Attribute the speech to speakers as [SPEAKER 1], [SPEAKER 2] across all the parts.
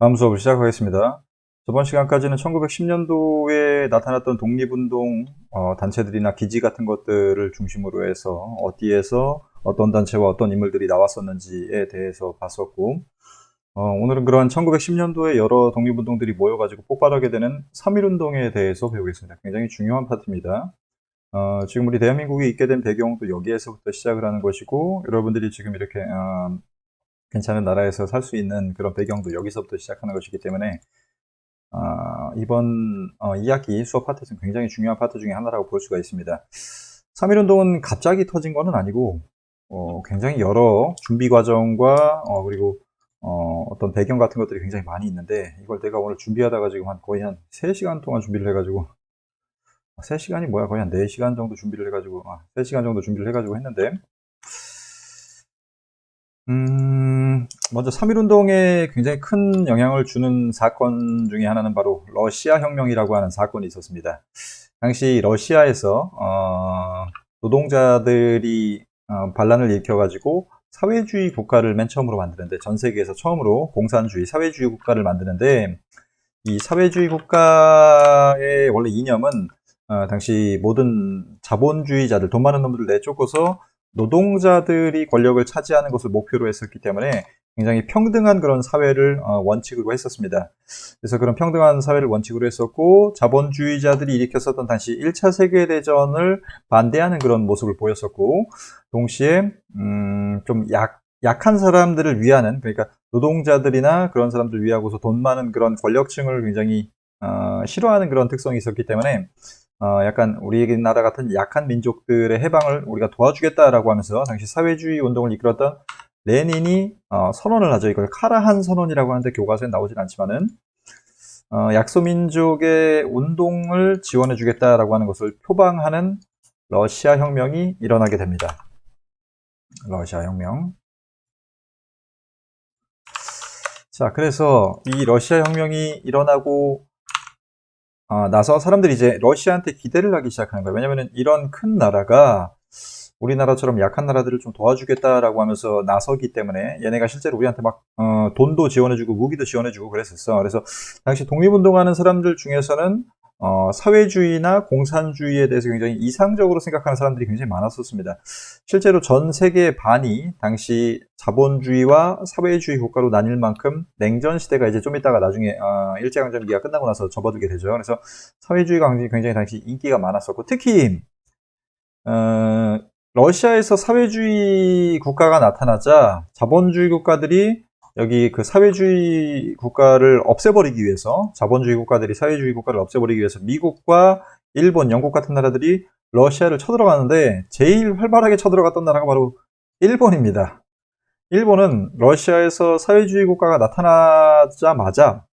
[SPEAKER 1] 다음 수업을 시작하겠습니다. 저번 시간까지는 1910년도에 나타났던 독립운동 어, 단체들이나 기지 같은 것들을 중심으로 해서 어디에서 어떤 단체와 어떤 인물들이 나왔었는지에 대해서 봤었고 어, 오늘은 그러한 1910년도에 여러 독립운동들이 모여가지고 폭발하게 되는 3.1운동에 대해서 배우겠습니다. 굉장히 중요한 파트입니다. 어, 지금 우리 대한민국이 있게 된 배경도 여기에서부터 시작을 하는 것이고 여러분들이 지금 이렇게 어, 괜찮은 나라에서 살 수 있는 그런 배경도 여기서부터 시작하는 것이기 때문에 어, 이번 어, 2학기 수업 파트에서는 굉장히 중요한 파트 중에 하나라고 볼 수가 있습니다. 3.1운동은 갑자기 터진 것은 아니고 어, 굉장히 여러 준비 과정과 어, 그리고 어, 어떤 배경 같은 것들이 굉장히 많이 있는데 이걸 내가 오늘 준비하다가 지금 한 거의 한 3시간 동안 준비를 해가지고 3시간이 뭐야 거의 한 4시간 정도 준비를 해가지고 아, 3시간 정도 준비를 해가지고 했는데 음, 먼저 3.1운동에 굉장히 큰 영향을 주는 사건 중에 하나는 바로 러시아 혁명이라고 하는 사건이 있었습니다. 당시 러시아에서 어, 노동자들이 어, 반란을 일으켜가지고 사회주의 국가를 맨 처음으로 만드는데 전 세계에서 처음으로 공산주의 사회주의 국가를 만드는데 이 사회주의 국가의 원래 이념은 어, 당시 모든 자본주의자들 돈 많은 놈들을 내쫓고서 노동자들이 권력을 차지하는 것을 목표로 했었기 때문에 굉장히 평등한 그런 사회를 어, 원칙으로 했었습니다. 그래서 그런 평등한 사회를 원칙으로 했었고 자본주의자들이 일으켰었던 당시 1차 세계대전을 반대하는 그런 모습을 보였었고 동시에 음, 좀 약, 약한 사람들을 위하는 그러니까 노동자들이나 그런 사람들을 위하고서 돈 많은 그런 권력층을 굉장히 어, 싫어하는 그런 특성이 있었기 때문에 어, 약간 우리나라 같은 약한 민족들의 해방을 우리가 도와주겠다라고 하면서 당시 사회주의 운동을 이끌었던 레닌이 어, 선언을 하죠. 이걸 카라한 선언이라고 하는데 교과서에 나오진 않지만은 어, 약소민족의 운동을 지원해주겠다라고 하는 것을 표방하는 러시아 혁명이 일어나게 됩니다. 러시아 혁명. 자, 그래서 이 러시아 혁명이 일어나고 아, 나서 사람들이 이제 러시아한테 기대를 하기 시작하는 거예요. 왜냐면은 이런 큰 나라가 우리나라처럼 약한 나라들을 좀 도와주겠다라고 하면서 나서기 때문에 얘네가 실제로 우리한테 막 어, 돈도 지원해주고 무기도 지원해주고 그랬었어. 그래서 당시 독립운동하는 사람들 중에서는 어, 사회주의나 공산주의에 대해서 굉장히 이상적으로 생각하는 사람들이 굉장히 많았었습니다. 실제로 전 세계 반이 당시 자본주의와 사회주의 국가로 나뉠 만큼 냉전 시대가 이제 좀 있다가 나중에 어, 일제강점기가 끝나고 나서 접어들게 되죠. 그래서 사회주의가 굉장히 당시 인기가 많았었고 특히 어, 러시아에서 사회주의 국가가 나타나자 자본주의 국가들이 여기 그 사회주의 국가를 없애버리기 위해서 자본주의 국가들이 사회주의 국가를 없애버리기 위해서 미국과 일본, 영국 같은 나라들이 러시아를 쳐들어가는데 제일 활발하게 쳐들어갔던 나라가 바로 일본입니다. 일본은 러시아에서 사회주의 국가가 나타나자마자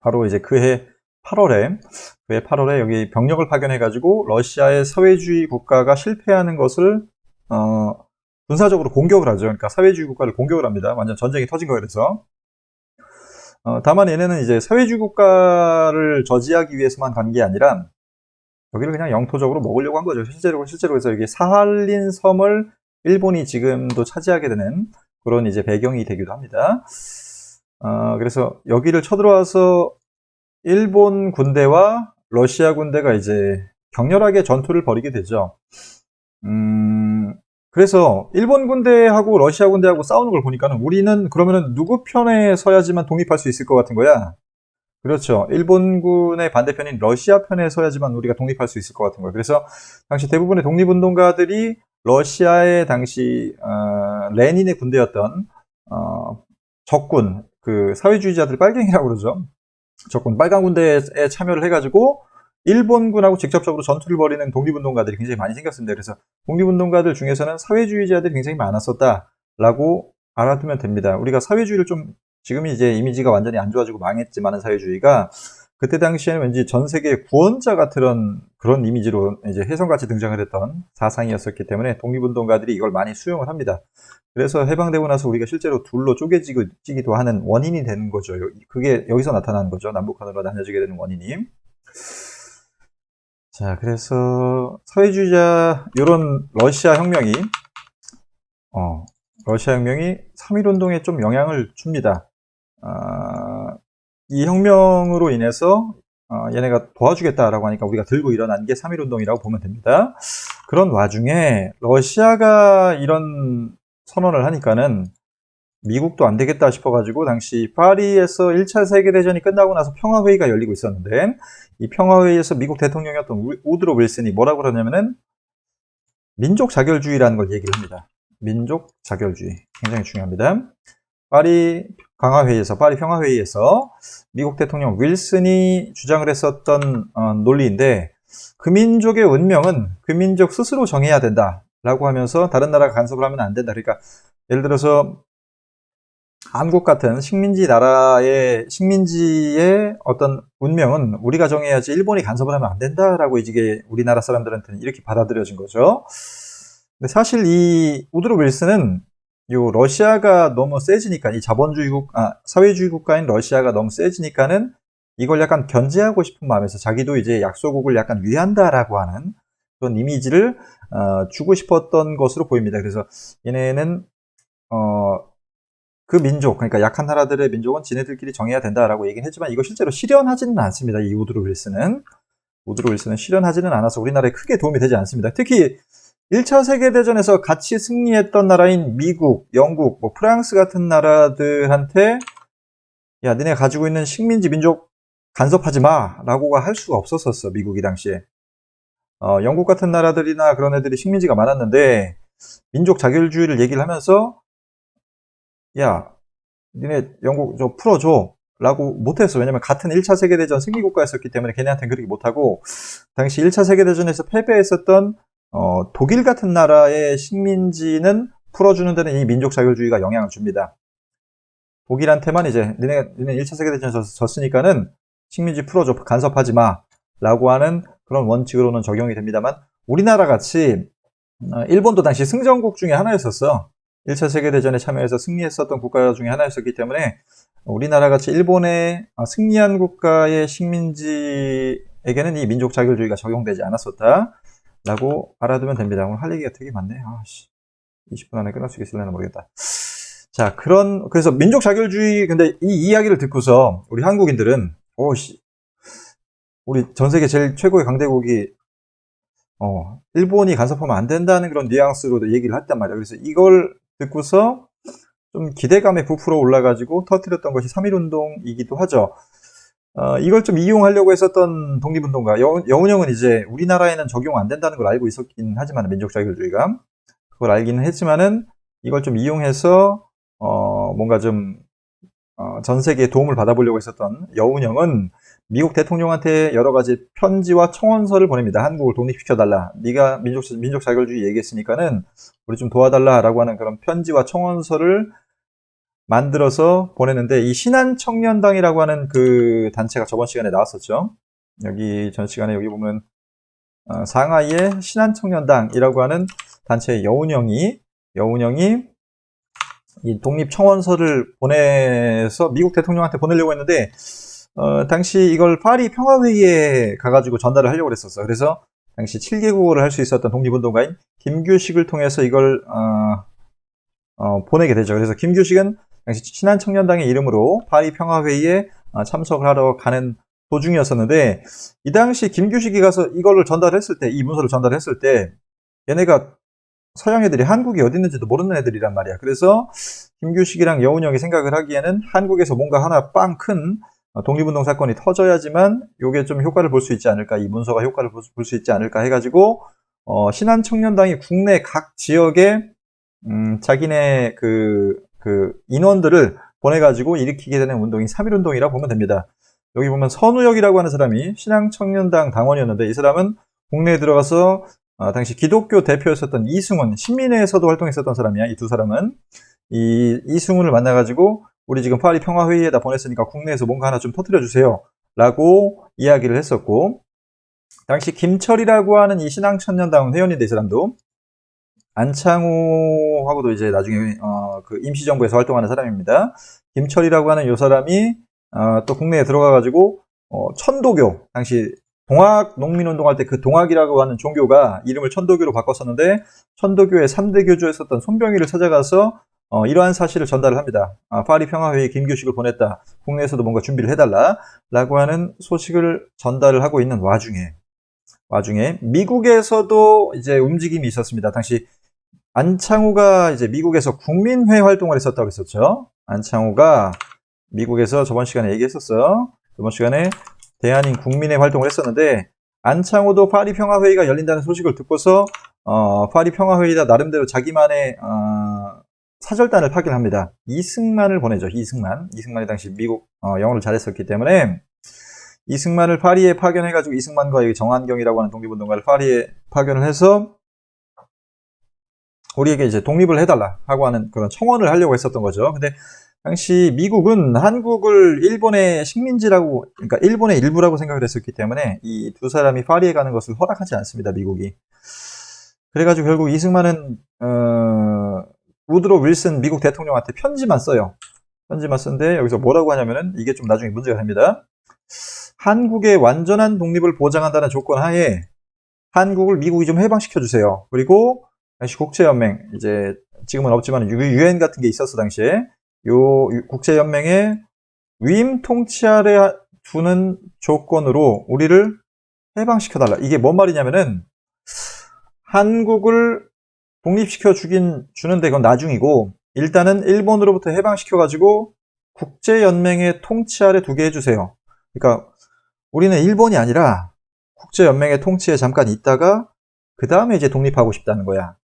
[SPEAKER 1] 바로 이제 그해 8월에 그해 8월에 여기 병력을 파견해 가지고 러시아의 사회주의 국가가 실패하는 것을 어, 군사적으로 공격을 하죠. 그러니까 사회주의 국가를 공격을 합니다. 완전 전쟁이 터진 거예요. 그래서 어, 다만 얘네는 이제 사회주의 국가를 저지하기 위해서만 간 게 아니라 여기를 그냥 영토적으로 먹으려고 한 거죠. 실제로 실제로 해서 여기 사할린 섬을 일본이 지금도 차지하게 되는 그런 이제 배경이 되기도 합니다. 어, 그래서 여기를 쳐들어와서 일본 군대와 러시아 군대가 이제 격렬하게 전투를 벌이게 되죠. 음, 그래서 일본 군대하고 러시아 군대하고 싸우는 걸 보니까는 우리는 그러면은 누구 편에 서야지만 독립할 수 있을 것 같은 거야. 그렇죠. 일본군의 반대편인 러시아 편에 서야지만 우리가 독립할 수 있을 것 같은 거예요. 그래서 당시 대부분의 독립운동가들이 러시아의 당시 어, 레닌의 군대였던 어, 적군, 그 사회주의자들 빨갱이라고 그러죠. 적군 빨간 군대에 참여를 해가지고 일본군하고 직접적으로 전투를 벌이는 독립운동가들이 굉장히 많이 생겼습니다. 그래서 독립운동가들 중에서는 사회주의자들이 굉장히 많았었다라고 알아두면 됩니다. 우리가 사회주의를 좀 지금 이제 이미지가 완전히 안 좋아지고 망했지만은 사회주의가 그때 당시에는 왠지 전 세계 구원자 같은 그런 이미지로 이제 혜성같이 등장을 했던 사상이었었기 때문에 독립운동가들이 이걸 많이 수용을 합니다. 그래서 해방되고 나서 우리가 실제로 둘로 쪼개지기도 하는 원인이 되는 거죠. 그게 여기서 나타나는 거죠. 남북한으로 나뉘어지게 되는 원인이. 자, 그래서 사회주의자 이런 러시아 혁명이 어, 러시아 혁명이 3.1 운동에 좀 영향을 줍니다. 아, 이 혁명으로 인해서 어, 얘네가 도와주겠다라고 하니까 우리가 들고 일어난 게 3.1 운동이라고 보면 됩니다. 그런 와중에 러시아가 이런 선언을 하니까는 미국도 안 되겠다 싶어가지고 당시 파리에서 1차 세계대전이 끝나고 나서 평화회의가 열리고 있었는데 이 평화회의에서 미국 대통령이었던 우- 우드로 윌슨이 뭐라고 그러냐면은 민족 자결주의라는 걸 얘기를 합니다. 민족 자결주의. 굉장히 중요합니다. 파리 강화회의에서, 파리 평화회의에서 미국 대통령 윌슨이 주장을 했었던 어, 논리인데 그 민족의 운명은 그 민족 스스로 정해야 된다라고 하면서 다른 나라가 간섭을 하면 안 된다. 그러니까 예를 들어서 한국 같은 식민지 나라의 식민지의 어떤 운명은 우리가 정해야지 일본이 간섭을 하면 안 된다라고 이게 우리나라 사람들한테는 이렇게 받아들여진 거죠. 근데 사실 이 우드로 윌슨은 요 러시아가 너무 세지니까 이 자본주의 국 아 사회주의 국가인 러시아가 너무 세지니까는 이걸 약간 견제하고 싶은 마음에서 자기도 이제 약소국을 약간 위한다라고 하는 그런 이미지를 어, 주고 싶었던 것으로 보입니다. 그래서 얘네는 어, 그 민족, 그러니까 약한 나라들의 민족은 지네들끼리 정해야 된다라고 얘기는 했지만 이거 실제로 실현하지는 않습니다. 이 우드로 윌슨은. 우드로 윌슨은 실현하지는 않아서 우리나라에 크게 도움이 되지 않습니다. 특히 1차 세계대전에서 같이 승리했던 나라인 미국, 영국, 뭐 프랑스 같은 나라들한테 야, 니네 가지고 있는 식민지 민족 간섭하지 마! 라고가 할 수가 없었었어, 미국이 당시에. 어, 영국 같은 나라들이나 그런 애들이 식민지가 많았는데 민족 자결주의를 얘기를 하면서 야, 니네 영국 좀 풀어줘. 라고 못했어. 왜냐면 같은 1차 세계대전 승리국가였었기 때문에 걔네한테는 그렇게 못하고, 당시 1차 세계대전에서 패배했었던, 어, 독일 같은 나라의 식민지는 풀어주는 데는 이 민족 자결주의가 영향을 줍니다. 독일한테만 이제, 니네, 니네 1차 세계대전에서 졌으니까는 식민지 풀어줘. 간섭하지 마. 라고 하는 그런 원칙으로는 적용이 됩니다만, 우리나라 같이, 어, 일본도 당시 승전국 중에 하나였었어. 1차 세계대전에 참여해서 승리했었던 국가 중에 하나였었기 때문에 우리나라 같이 일본의 아, 승리한 국가의 식민지에게는 이 민족 자결주의가 적용되지 않았었다. 라고 알아두면 됩니다. 오늘 할 얘기가 되게 많네. 아씨. 20분 안에 끝날 수 있을려나 모르겠다. 자, 그런, 그래서 민족 자결주의, 근데 이 이야기를 듣고서 우리 한국인들은, 오씨, 우리 전 세계 제일 최고의 강대국이 어, 일본이 간섭하면 안 된다는 그런 뉘앙스로 얘기를 했단 말이야. 그래서 이걸 듣고서 좀 기대감에 부풀어 올라가지고 터뜨렸던 것이 3.1운동이기도 하죠. 어, 이걸 좀 이용하려고 했었던 독립운동가, 여, 여운형은 이제 우리나라에는 적용 안 된다는 걸 알고 있었긴 하지만, 민족자결주의가. 그걸 알기는 했지만은, 이걸 좀 이용해서, 어, 뭔가 좀, 어, 전 세계에 도움을 받아보려고 했었던 여운형은 미국 대통령한테 여러 가지 편지와 청원서를 보냅니다. 한국을 독립시켜달라. 네가 민족, 민족 자결주의 얘기했으니까는 우리 좀 도와달라라고 하는 그런 편지와 청원서를 만들어서 보내는데 이 신한 청년당이라고 하는 그 단체가 저번 시간에 나왔었죠. 여기 전 시간에 여기 보면 어, 상하이의 신한 청년당이라고 하는 단체의 여운형이 여운형이 이 독립 청원서를 보내서 미국 대통령한테 보내려고 했는데 어, 당시 이걸 파리 평화회의에 가가지고 전달을 하려고 했었어. 그래서 당시 7개국어를 할 수 있었던 독립운동가인 김규식을 통해서 이걸 어, 어, 보내게 되죠. 그래서 김규식은 당시 신한청년당의 이름으로 파리 평화회의에 어, 참석을 하러 가는 도중이었었는데 이 당시 김규식이 가서 이거를 전달했을 때, 이 문서를 전달했을 때 얘네가 서양 애들이 한국이 어디 있는지도 모르는 애들이란 말이야. 그래서 김규식이랑 여운형이 생각을 하기에는 한국에서 뭔가 하나 빵 큰 독립운동 사건이 터져야지만 이게 좀 효과를 볼 수 있지 않을까, 이 문서가 효과를 볼 수 있지 않을까 해가지고 어, 신한청년당이 국내 각 지역에 음, 자기네 그, 그 인원들을 보내가지고 일으키게 되는 운동이 3.1운동이라고 보면 됩니다. 여기 보면 선우혁이라고 하는 사람이 신앙청년당 당원이었는데 이 사람은 국내에 들어가서 어, 당시 기독교 대표였었던 이승훈, 신민회에서도 활동했었던 사람이야. 이 두 사람은. 이 이승훈을 만나가지고 우리 지금 파리 평화 회의에다 보냈으니까 국내에서 뭔가 하나 좀 터뜨려 주세요. 라고 이야기를 했었고, 당시 김철이라고 하는 이 신앙청년당 회원인데 이 사람도 안창호하고도 이제 나중에 어, 그 임시정부에서 활동하는 사람입니다. 김철이라고 하는 이 사람이 어, 또 국내에 들어가가지고 어, 천도교 당시 동학 농민운동할 때 그 동학이라고 하는 종교가 이름을 천도교로 바꿨었는데 천도교의 3대 교주였었던 손병희를 찾아가서 어, 이러한 사실을 전달을 합니다. 아, 파리 평화회의 김규식을 보냈다. 국내에서도 뭔가 준비를 해달라. 라고 하는 소식을 전달을 하고 있는 와중에, 와중에, 미국에서도 이제 움직임이 있었습니다. 당시 안창호가 이제 미국에서 국민회 활동을 했었다고 했었죠. 안창호가 미국에서 저번 시간에 얘기했었어요. 저번 시간에 대한인 국민회 활동을 했었는데, 안창호도 파리 평화회의가 열린다는 소식을 듣고서, 어, 파리 평화회의다 나름대로 자기만의, 어, 사절단을 파견합니다. 이승만을 보내죠. 이승만. 이승만이 당시 미국 어, 영어를 잘했었기 때문에 이승만을 파리에 파견해가지고 이승만과 이 정한경이라고 하는 독립운동가를 파리에 파견을 해서 우리에게 이제 독립을 해달라 하고 하는 그런 청원을 하려고 했었던 거죠. 근데 당시 미국은 한국을 일본의 식민지라고, 그러니까 일본의 일부라고 생각을 했었기 때문에 이 두 사람이 파리에 가는 것을 허락하지 않습니다. 미국이. 그래가지고 결국 이승만은 어, 우드로 윌슨 미국 대통령한테 편지만 써요. 편지만 쓴데 여기서 뭐라고 하냐면은 이게 좀 나중에 문제가 됩니다. 한국의 완전한 독립을 보장한다는 조건 하에 한국을 미국이 좀 해방시켜 주세요. 그리고 당시 국제연맹 이제 지금은 없지만 유엔 같은 게 있었어 당시에 요 국제연맹의 위임 통치 아래 두는 조건으로 우리를 해방시켜 달라. 이게 뭔 말이냐면은 한국을 독립시켜 주긴 주는데 그건 나중이고 일단은 일본으로부터 해방시켜가지고 국제연맹의 통치 아래 두게 해주세요. 그러니까 우리는 일본이 아니라 국제연맹의 통치에 잠깐 있다가 그 다음에 이제 독립하고 싶다는 거야.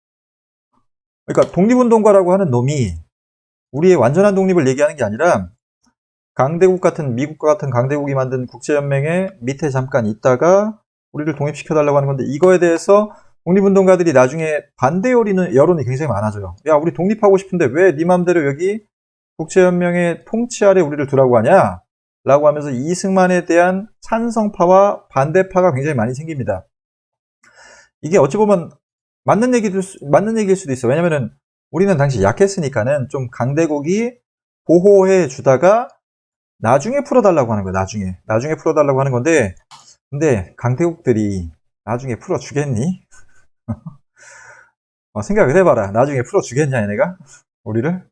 [SPEAKER 1] 그러니까 독립운동가라고 하는 놈이 우리의 완전한 독립을 얘기하는 게 아니라 강대국 같은 미국과 같은 강대국이 만든 국제연맹의 밑에 잠깐 있다가 우리를 독립시켜달라고 하는 건데 이거에 대해서 독립운동가들이 나중에 반대 여론이, 여론이 굉장히 많아져요. 야, 우리 독립하고 싶은데 왜 네 맘대로 여기 국제연맹의 통치 아래 우리를 두라고 하냐? 라고 하면서 이승만에 대한 찬성파와 반대파가 굉장히 많이 생깁니다. 이게 어찌 보면 맞는 얘기도, 맞는 얘기일 수도 있어. 왜냐면은 우리는 당시 약했으니까는 좀 강대국이 보호해 주다가 나중에 풀어달라고 하는 거야, 나중에. 나중에 풀어달라고 하는 건데, 근데 강대국들이 나중에 풀어주겠니? 어, 생각을 해봐라. 나중에 풀어주겠냐, 얘네가? 우리를?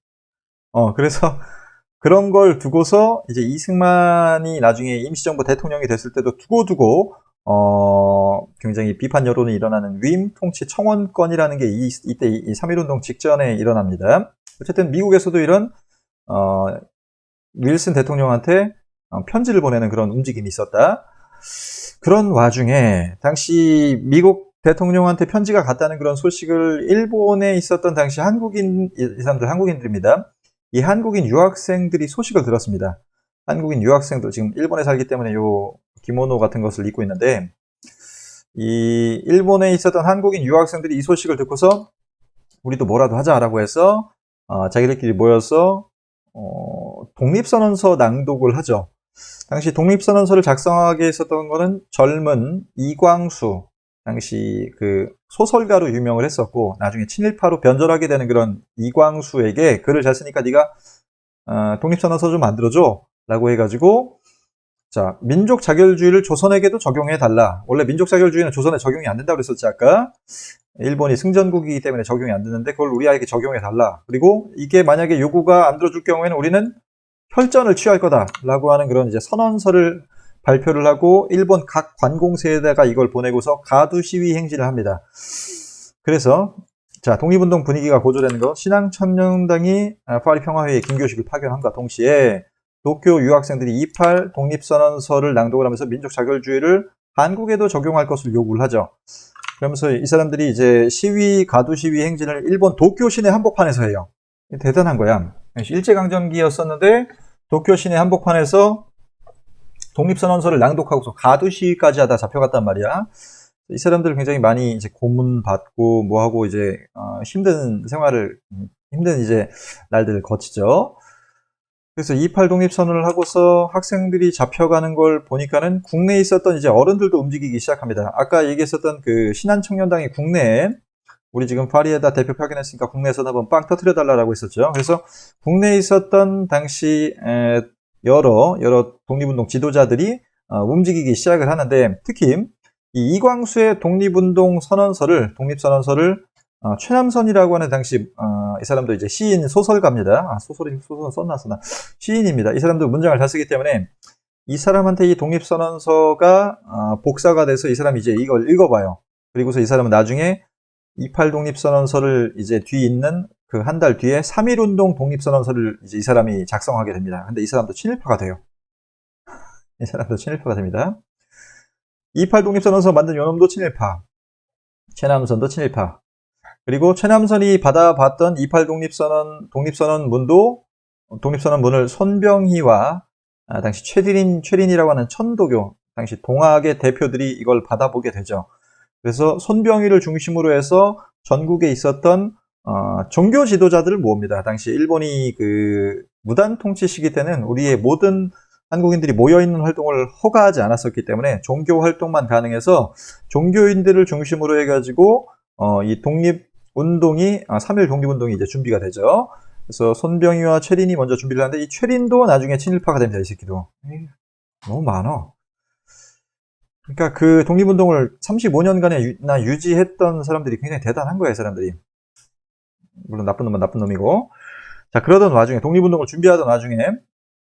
[SPEAKER 1] 어, 그래서 그런 걸 두고서 이제 이승만이 나중에 임시정부 대통령이 됐을 때도 두고두고, 어, 굉장히 비판 여론이 일어나는 위임 통치 청원권이라는 게 이, 이때 이 3.1운동 직전에 일어납니다. 어쨌든 미국에서도 이런, 어, 윌슨 대통령한테 어, 편지를 보내는 그런 움직임이 있었다. 그런 와중에 당시 미국 대통령한테 편지가 갔다는 그런 소식을 일본에 있었던 당시 한국인, 이 사람들 한국인들입니다. 이 한국인 유학생들이 소식을 들었습니다. 한국인 유학생들, 지금 일본에 살기 때문에 요 기모노 같은 것을 입고 있는데, 이 일본에 있었던 한국인 유학생들이 이 소식을 듣고서 우리도 뭐라도 하자라고 해서 어, 자기들끼리 모여서 어, 독립선언서 낭독을 하죠. 당시 독립선언서를 작성하게 했었던 것은 젊은 이광수 당시 그 소설가로 유명을 했었고 나중에 친일파로 변절하게 되는 그런 이광수에게 글을 잘 쓰니까 네가 어, 독립선언서 좀 만들어줘 라고 해가지고 자 민족 자결주의를 조선에게도 적용해 달라. 원래 민족 자결주의는 조선에 적용이 안 된다고 그랬었지 아까? 일본이 승전국이기 때문에 적용이 안 되는데 그걸 우리에게 적용해 달라. 그리고 이게 만약에 요구가 안 들어줄 경우에는 우리는 혈전을 취할 거다 라고 하는 그런 이제 선언서를 발표를 하고 일본 각 관공서에다가 이걸 보내고서 가두 시위 행진을 합니다. 그래서 자 독립운동 분위기가 고조되는 것 신앙 천년당이 아, 파리 평화회의 김교식을 파견함과 동시에 도쿄 유학생들이 28 독립선언서를 낭독을 하면서 민족 자결주의를 한국에도 적용할 것을 요구를 하죠. 그러면서 이 사람들이 이제 시위 가두 시위 행진을 일본 도쿄 시내 한복판에서 해요. 대단한 거야. 일제강점기였었는데 도쿄 시내 한복판에서 독립선언서를 낭독하고서 가두시까지 하다 잡혀갔단 말이야. 이 사람들 굉장히 많이 이제 고문받고 뭐하고 이제 어, 힘든 생활을 힘든 이제 날들을 거치죠. 그래서 28 독립 선언을 하고서 학생들이 잡혀가는 걸 보니까는 국내에 있었던 이제 어른들도 움직이기 시작합니다. 아까 얘기했었던 그 신한 청년당이 국내에 우리 지금 파리에다 대표 파견했으니까 국내에서 한번 빵 터트려 달라고 했었죠. 그래서 국내에 있었던 당시 여러 여러 독립운동 지도자들이 어, 움직이기 시작을 하는데 특히 이 이광수의 독립운동 선언서를 독립선언서를 어, 최남선이라고 하는 당시 어, 이 사람도 이제 시인 소설가입니다. 아, 소설이 소설 썼나 쓰나 시인입니다. 이 사람도 문장을 잘 쓰기 때문에 이 사람한테 이 독립선언서가 아, 복사가 돼서 이 사람이 이제 이걸 읽어봐요. 그리고서 이 사람은 나중에 28 독립선언서를 이제 뒤 있는 그 한 달 뒤에 3.1운동 독립선언서를 이제 이 사람이 작성하게 됩니다. 근데 이 사람도 친일파가 돼요. 이 사람도 친일파가 됩니다. 28 독립선언서 만든 요놈도 친일파. 최남선도 친일파. 그리고 최남선이 받아봤던 28 독립선언, 독립선언 문도, 독립선언 문을 손병희와 아, 당시 최딘, 최린이라고 하는 천도교, 당시 동학의 대표들이 이걸 받아보게 되죠. 그래서 손병희를 중심으로 해서 전국에 있었던 어, 종교 지도자들을 모읍니다. 당시 일본이 그 무단 통치 시기 때는 우리의 모든 한국인들이 모여있는 활동을 허가하지 않았었기 때문에 종교 활동만 가능해서 종교인들을 중심으로 해가지고 어, 이 독립 운동이 아, 3일 독립운동이 이제 준비가 되죠. 그래서 손병희와 최린이 먼저 준비를 하는데 이 최린도 나중에 친일파가 됩니다. 이 새끼도 에이, 너무 많아. 그러니까 그 독립운동을 35년간이나 유지했던 사람들이 굉장히 대단한 거예요, 사람들이. 물론 나쁜 놈은 나쁜 놈이고. 자, 그러던 와중에, 독립운동을 준비하던 와중에,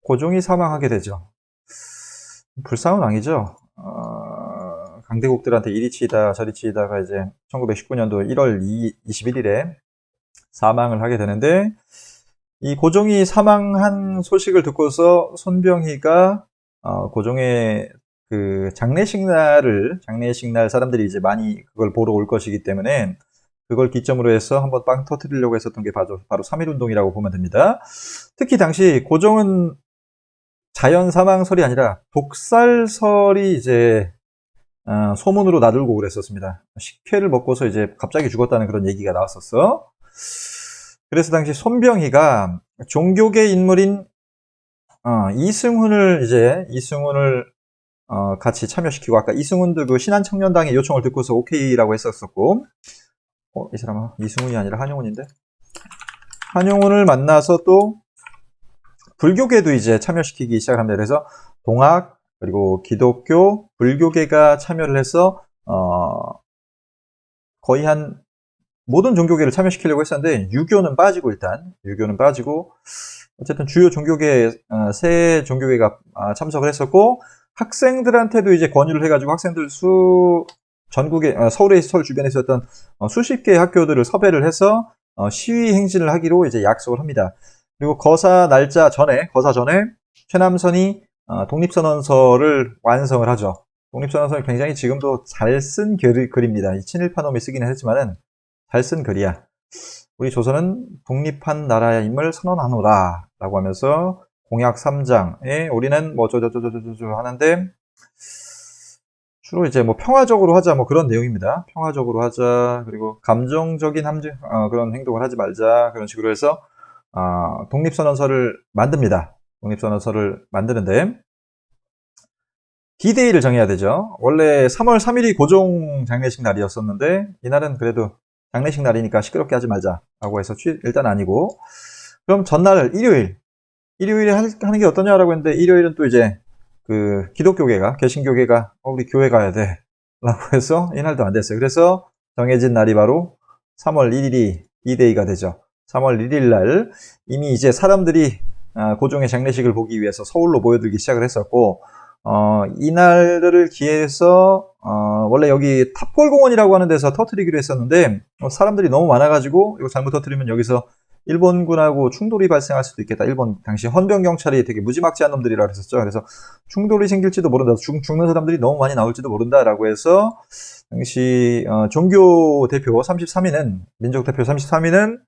[SPEAKER 1] 고종이 사망하게 되죠. 불쌍한 왕이죠. 어, 강대국들한테 이리 치다 저리 치다가 이제 1919년도 1월 2, 21일에 사망을 하게 되는데, 이 고종이 사망한 소식을 듣고서 손병희가 어, 고종의 그 장례식 날을 장례식 날 사람들이 이제 많이 그걸 보러 올 것이기 때문에 그걸 기점으로 해서 한번 빵 터트리려고 했었던 게 바로, 바로 3.1운동이라고 보면 됩니다. 특히 당시 고종은 자연 사망설이 아니라 독살설이 이제 어, 소문으로 나들고 그랬었습니다. 식혜를 먹고서 이제 갑자기 죽었다는 그런 얘기가 나왔었어. 그래서 당시 손병희가 종교계 인물인 어, 이승훈을 이제 이승훈을 어, 같이 참여시키고 아까 이승훈도 그 신한청년당의 요청을 듣고서 오케이라고 했었었고 어, 이 사람은 이승훈이 아니라 한용운인데 한용운을 만나서 또 불교계도 이제 참여시키기 시작합니다. 그래서 동학 그리고 기독교, 불교계가 참여를 해서 어, 거의 한 모든 종교계를 참여시키려고 했었는데 유교는 빠지고 일단 유교는 빠지고 어쨌든 주요 종교계 어, 세 종교계가 아, 참석을 했었고 학생들한테도 이제 권유를 해가지고 학생들 수 전국에 어, 서울에 서울 주변에 있었던 어, 수십 개의 학교들을 섭외를 해서 어, 시위 행진을 하기로 이제 약속을 합니다. 그리고 거사 날짜 전에 거사 전에 최남선이 독립선언서를 완성을 하죠. 독립선언서는 굉장히 지금도 잘 쓴 글입니다. 이 친일파 놈이 쓰기는 했지만은 잘 쓴 글이야. 우리 조선은 독립한 나라임을 선언하노라 라고 하면서 공약 3장에 우리는 뭐 저저저저저저 하는데 주로 이제 뭐 평화적으로 하자 뭐 그런 내용입니다. 평화적으로 하자 그리고 감정적인 함정 어, 그런 행동을 하지 말자 그런 식으로 해서 어, 독립선언서를 만듭니다. 독립선언서를 만드는데 D-Day를 정해야 되죠. 원래 3월 3일이 고종 장례식 날이었었는데 이날은 그래도 장례식 날이니까 시끄럽게 하지 말자라고 해서 일단 아니고 그럼 전날 일요일 일요일에 하는 게 어떠냐라고 했는데 일요일은 또 이제 그 기독교계가 개신교계가 어, 우리 교회 가야 돼 라고 해서 이날도 안 됐어요. 그래서 정해진 날이 바로 3월 1일이 이데이가 되죠. 3월 1일 날 이미 이제 사람들이 아, 고종의 장례식을 보기 위해서 서울로 모여들기 시작을 했었고 어, 이날을 기해서 어, 원래 여기 탑골공원이라고 하는 데서 터트리기로 했었는데 어, 사람들이 너무 많아가지고 이거 잘못 터트리면 여기서 일본군하고 충돌이 발생할 수도 있겠다. 일본 당시 헌병 경찰이 되게 무지막지한 놈들이라 그랬었죠. 그래서 충돌이 생길지도 모른다. 죽, 죽는 사람들이 너무 많이 나올지도 모른다라고 해서 당시 어, 종교 대표 33위는 민족 대표 33위는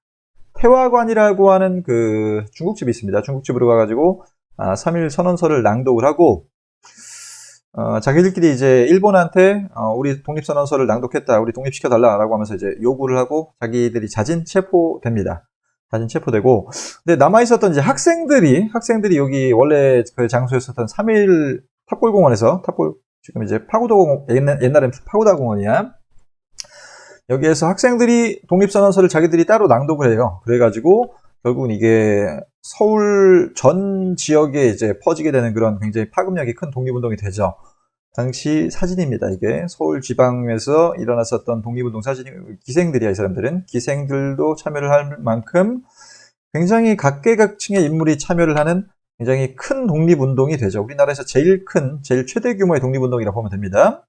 [SPEAKER 1] 태화관이라고 하는 그 중국집이 있습니다. 중국집으로 가가지고 아, 3일 선언서를 낭독을 하고 어, 자기들끼리 이제 일본한테 어, 우리 독립선언서를 낭독했다, 우리 독립시켜달라라고 하면서 이제 요구를 하고 자기들이 자진 체포됩니다. 사진 체포되고 근데 남아 있었던 이제 학생들이 학생들이 여기 원래 그 장소였었던 3일 탑골공원에서 탑골 지금 이제 파고도 옛날 옛날엔 파고다 공원이야. 여기에서 학생들이 독립선언서를 자기들이 따로 낭독을 해요. 그래가지고 결국은 이게 서울 전 지역에 이제 퍼지게 되는 그런 굉장히 파급력이 큰 독립운동이 되죠. 당시 사진입니다. 이게 서울 지방에서 일어났었던 독립운동 사진이 기생들이야 이 사람들은 기생들도 참여를 할 만큼 굉장히 각계각층의 인물이 참여를 하는 굉장히 큰 독립운동이 되죠. 우리나라에서 제일 큰, 제일 최대 규모의 독립운동이라고 보면 됩니다.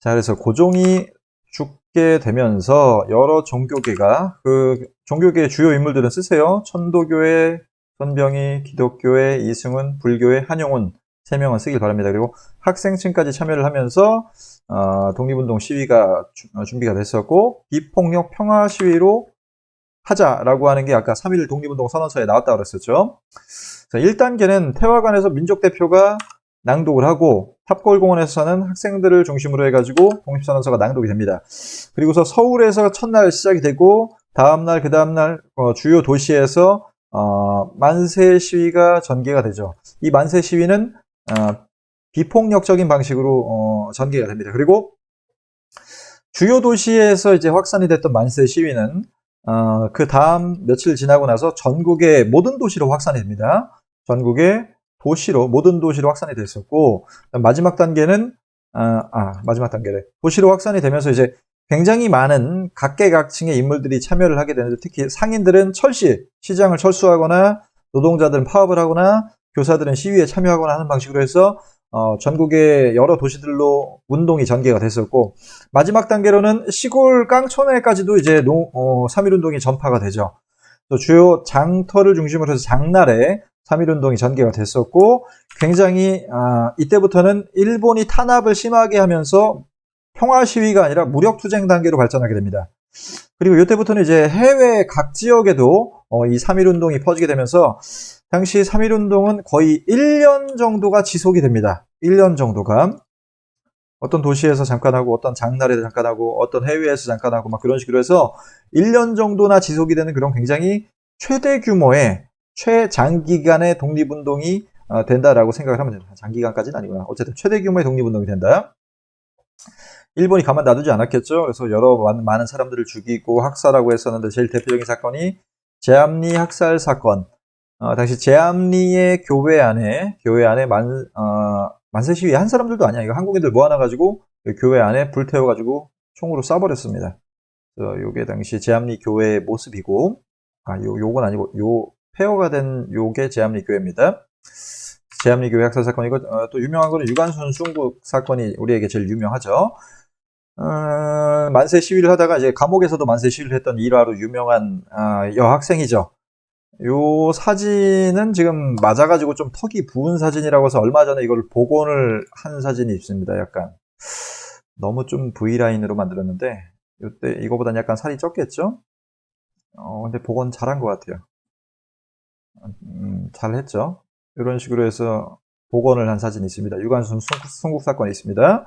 [SPEAKER 1] 자, 그래서 고종이 죽게 되면서 여러 종교계가 그 종교계의 주요 인물들은 쓰세요. 천도교회, 선병희, 기독교회, 이승훈, 불교회, 한용운 세 명은 쓰길 바랍니다. 그리고 학생층까지 참여를 하면서 어, 독립운동 시위가 주, 어, 준비가 됐었고 비폭력 평화 시위로 하자라고 하는 게 아까 3.1 독립운동 선언서에 나왔다고 그랬었죠. 1단계는 태화관에서 민족 대표가 낭독을 하고 탑골공원에서는 학생들을 중심으로 해가지고 독립선언서가 낭독이 됩니다. 그리고서 서울에서 첫날 시작이 되고 다음날 그 다음날 어, 주요 도시에서 어, 만세 시위가 전개가 되죠. 이 만세 시위는 어, 비폭력적인 방식으로 어, 전개가 됩니다. 그리고 주요 도시에서 이제 확산이 됐던 만세 시위는 어, 그 다음 며칠 지나고 나서 전국의 모든 도시로 확산이 됩니다. 전국의 도시로 모든 도시로 확산이 됐었고 마지막 단계는 아, 아 마지막 단계래 도시로 확산이 되면서 이제 굉장히 많은 각계각층의 인물들이 참여를 하게 되는데 특히 상인들은 철시 시장을 철수하거나 노동자들은 파업을 하거나 교사들은 시위에 참여하거나 하는 방식으로 해서 어, 전국의 여러 도시들로 운동이 전개가 됐었고 마지막 단계로는 시골 깡촌에까지도 이제 노, 어, 3.1 운동이 전파가 되죠. 또 주요 장터를 중심으로 해서 장날에 3.1운동이 전개가 됐었고 굉장히 아, 이때부터는 일본이 탄압을 심하게 하면서 평화 시위가 아니라 무력 투쟁 단계로 발전하게 됩니다. 그리고 이때부터는 이제 해외 각 지역에도 어, 이 3.1운동이 퍼지게 되면서 당시 3.1운동은 거의 1년 정도가 지속이 됩니다. 1년 정도가. 어떤 도시에서 잠깐 하고, 어떤 장날에 잠깐 하고, 어떤 해외에서 잠깐 하고, 막 그런 식으로 해서 1년 정도나 지속이 되는 그런 굉장히 최대 규모의 최장기간의 독립운동이 어, 된다라고 생각을 하면 됩니다. 장기간까지는 아니구나. 어쨌든 최대 규모의 독립운동이 된다. 일본이 가만 놔두지 않았겠죠. 그래서 여러 많은 사람들을 죽이고 학살하고 했었는데 제일 대표적인 사건이 제암리 학살 사건. 어, 당시 제암리의 교회 안에 교회 안에 만 어, 만세 시위 한 사람들도 아니야. 이거 한국인들 모아놔 가지고 그 교회 안에 불태워 가지고 총으로 쏴버렸습니다. 그래서 요게 당시 제암리 교회의 모습이고 아, 요 요건 아니고 요 폐허가 된 요게 제암리 교회입니다. 제암리 교회 학살 사건 이거 어, 또 유명한 거는 유관순 순국 사건이 우리에게 제일 유명하죠. 어, 만세 시위를 하다가 이제 감옥에서도 만세 시위를 했던 일화로 유명한 어, 여학생이죠. 요 사진은 지금 맞아가지고 좀 턱이 부은 사진이라고 해서 얼마 전에 이걸 복원을 한 사진이 있습니다. 약간 너무 좀 V라인으로 만들었는데 이때 이거보다는 약간 살이 쪘겠죠? 어, 근데 복원 잘한 것 같아요. 음, 잘 했죠. 이런 식으로 해서 복원을 한 사진이 있습니다. 유관순 순국 사건이 있습니다.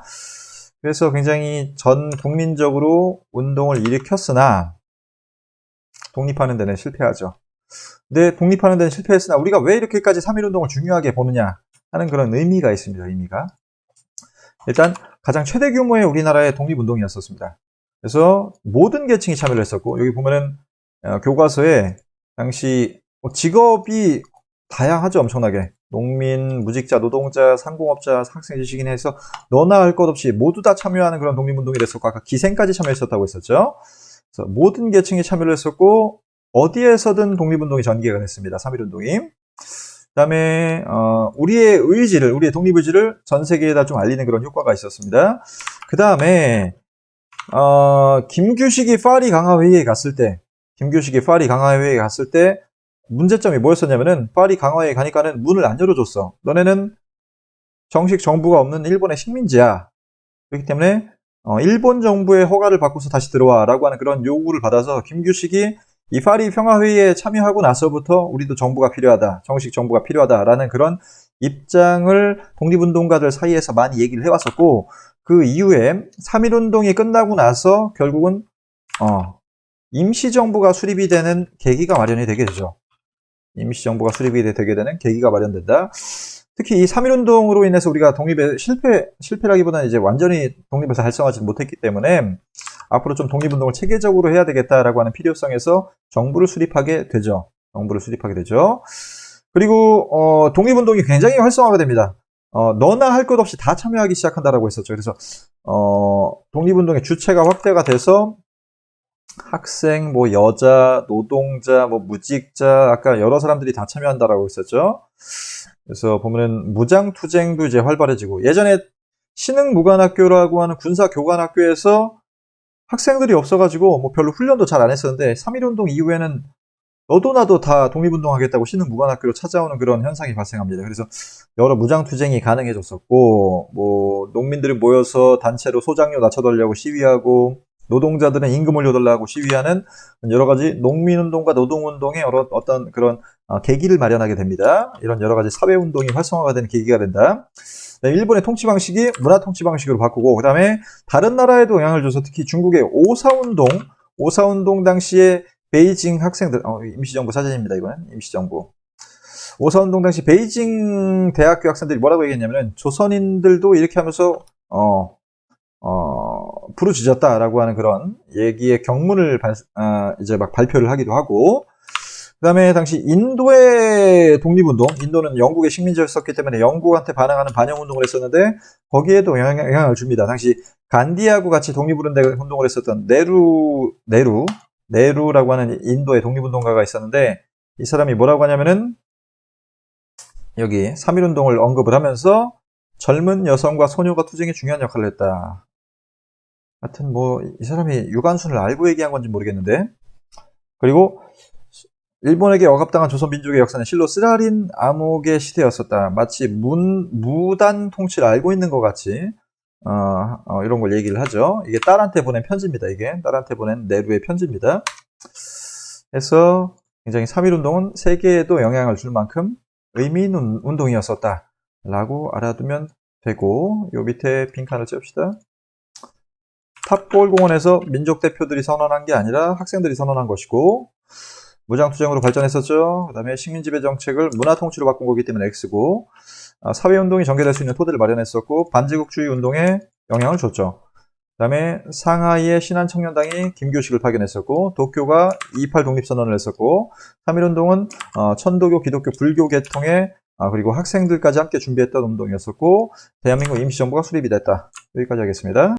[SPEAKER 1] 그래서 굉장히 전 국민적으로 운동을 일으켰으나 독립하는 데는 실패하죠. 근데 독립하는 데는 실패했으나 우리가 왜 이렇게까지 3.1운동을 중요하게 보느냐 하는 그런 의미가 있습니다. 의미가. 일단 가장 최대 규모의 우리나라의 독립운동이었었습니다. 그래서 모든 계층이 참여를 했었고 여기 보면은 어, 교과서에 당시 직업이 다양하죠 엄청나게 농민, 무직자, 노동자, 상공업자, 학생, 지식인 해서 너나 할 것 없이 모두 다 참여하는 그런 독립운동이 됐었고 아까 기생까지 참여했었다고 했었죠. 그래서 모든 계층이 참여를 했었고 어디에서든 독립운동이 전개가 됐습니다. 3.1운동이. 그 다음에 어, 우리의 의지를 우리의 독립의지를 전 세계에다 좀 알리는 그런 효과가 있었습니다. 그 다음에 어, 김규식이 파리 강화회의에 갔을 때 김규식이 파리 강화회의에 갔을 때 문제점이 뭐였었냐면은 파리 강화에 가니까는 문을 안 열어줬어. 너네는 정식 정부가 없는 일본의 식민지야. 그렇기 때문에 어, 일본 정부의 허가를 받고서 다시 들어와라고 하는 그런 요구를 받아서 김규식이 이 파리 평화회의에 참여하고 나서부터 우리도 정부가 필요하다, 정식 정부가 필요하다라는 그런 입장을 독립운동가들 사이에서 많이 얘기를 해왔었고 그 이후에 3.1운동이 끝나고 나서 결국은 어, 임시정부가 수립이 되는 계기가 마련이 되게 되죠. 임시정부가 수립이 되게 되는 계기가 마련된다. 특히 이 3.1운동으로 인해서 우리가 독립에 실패, 실패라기보다는 이제 완전히 독립에서 달성하지 못했기 때문에 앞으로 좀 독립운동을 체계적으로 해야 되겠다라고 하는 필요성에서 정부를 수립하게 되죠. 정부를 수립하게 되죠. 그리고, 어, 독립운동이 굉장히 활성화가 됩니다. 어, 너나 할 것 없이 다 참여하기 시작한다라고 했었죠. 그래서 어, 독립운동의 주체가 확대가 돼서 학생, 뭐 여자, 노동자, 뭐 무직자, 아까 여러 사람들이 다 참여한다라고 했었죠. 그래서 보면은 무장 투쟁도 이제 활발해지고 예전에 신흥 무관학교라고 하는 군사 교관학교에서 학생들이 없어가지고 뭐 별로 훈련도 잘 안 했었는데 3.1운동 이후에는 너도 나도 다 독립운동하겠다고 신흥 무관학교로 찾아오는 그런 현상이 발생합니다. 그래서 여러 무장투쟁이 가능해졌었고 뭐 농민들이 모여서 단체로 소장료 낮춰달라고 시위하고 노동자들은 임금 올려달라고 시위하는 여러 가지 농민운동과 노동운동의 어떤 그런 어, 계기를 마련하게 됩니다. 이런 여러 가지 사회운동이 활성화가 되는 계기가 된다. 네, 일본의 통치 방식이 문화 통치 방식으로 바꾸고, 그 다음에 다른 나라에도 영향을 줘서 특히 중국의 오사운동, 오사운동 당시에 베이징 학생들, 어, 임시정부 사진입니다, 이거는. 임시정부. 오사운동 당시 베이징 대학교 학생들이 뭐라고 얘기했냐면은, 조선인들도 이렇게 하면서, 어, 어, 부르짖었다라고 하는 그런 얘기의 경문을 발, 아, 이제 막 발표를 하기도 하고, 그 다음에 당시 인도의 독립운동, 인도는 영국의 식민지였었기 때문에 영국한테 반항하는 반영운동을 했었는데, 거기에도 영향, 영향을 줍니다. 당시 간디하고 같이 독립운동을 했었던 네루, 네루, 네루라고 하는 인도의 독립운동가가 있었는데, 이 사람이 뭐라고 하냐면은, 여기 3.1운동을 언급을 하면서, 젊은 여성과 소녀가 투쟁에 중요한 역할을 했다. 하여튼 뭐 이 사람이 유관순을 알고 얘기한 건지 모르겠는데 그리고 일본에게 억압당한 조선 민족의 역사는 실로 쓰라린 암흑의 시대였었다. 마치 문, 무단 통치를 알고 있는 것 같이 어, 어, 이런 걸 얘기를 하죠. 이게 딸한테 보낸 편지입니다. 이게 딸한테 보낸 네루의 편지입니다. 그래서 굉장히 3.1운동은 세계에도 영향을 줄 만큼 의미 있는 운동이었었다. 라고 알아두면 되고 요 밑에 빈칸을 찝읍시다. 탑골 공원에서 민족 대표들이 선언한 게 아니라 학생들이 선언한 것이고 무장투쟁으로 발전했었죠. 그 다음에 식민지배 정책을 문화통치로 바꾼 거기 때문에 X고 아, 사회운동이 전개될 수 있는 토대를 마련했었고 반제국주의 운동에 영향을 줬죠. 그 다음에 상하이의 신한청년당이 김교식을 파견했었고 도쿄가 2.28 독립선언을 했었고 3.1운동은 어, 천도교, 기독교, 불교 계통의 아, 그리고 학생들까지 함께 준비했던 운동이었었고 대한민국 임시정부가 수립이 됐다. 여기까지 하겠습니다.